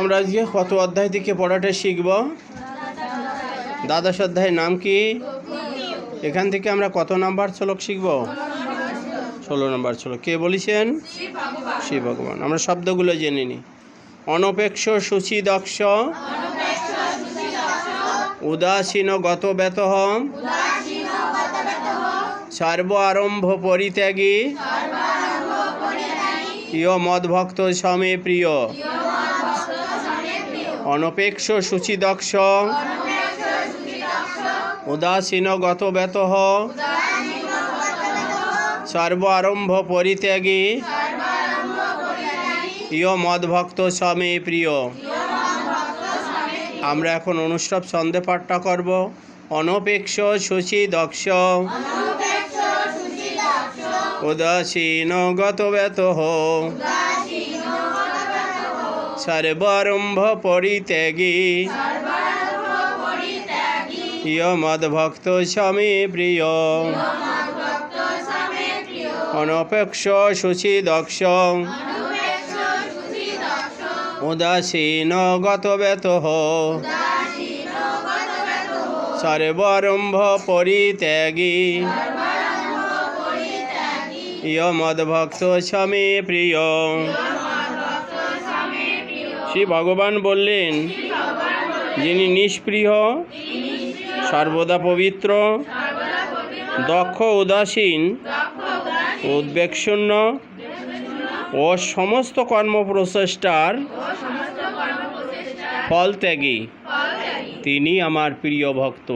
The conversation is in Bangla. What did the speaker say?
আমরা আজকে কত অধ্যায় থেকে পড়াটা শিখব? দ্বাদশ অধ্যায়ের নাম কি? এখান থেকে আমরা কত নাম্বার শ্লোক শিখব? ষোলো নাম্বার শ্লোক। কে বলেছেন? শিব ভগবান। আমরা শব্দগুলো জেনে নিই। অনপেক্ষ সূচি দক্ষ উদাসীন গত ব্যতহ সর্ব আরম্ভ পরিত্যাগী, ইয় মদভক্ত সমে প্রিয়। অনপেক্ষ সূচিদক্ষ। উদাসীন গত ব্যতহ সর্ব আরম্ভ পরিত্যাগী ইয় মদভক্ত সমে প্রিয়। আমরা এখন অনুষ্ঠব ছন্দে পাঠটা করব। অনপেক্ষ সূচি দক্ষ উদাসীন গত ব্যতহ সর্বারম্ভ পরিত্যাগী ইয় মদভক্ত স্বামী প্রিয়। অনপেক্ষ সূচি দক্ষ উদাসীন গত ব্যতহ সর্বারম্ভ পরিত্যাগী ইয় মদভক্ত স্বামী প্রিয়। শ্রী ভগবান বললেন, যিনি নিষ্প্রিয়, সর্বদা পবিত্র, দক্ষ উদাসীন, উদ্বেগশূন্য ও সমস্ত কর্মপ্রচেষ্টার ফল ত্যাগী তিনি আমার প্রিয় ভক্ত।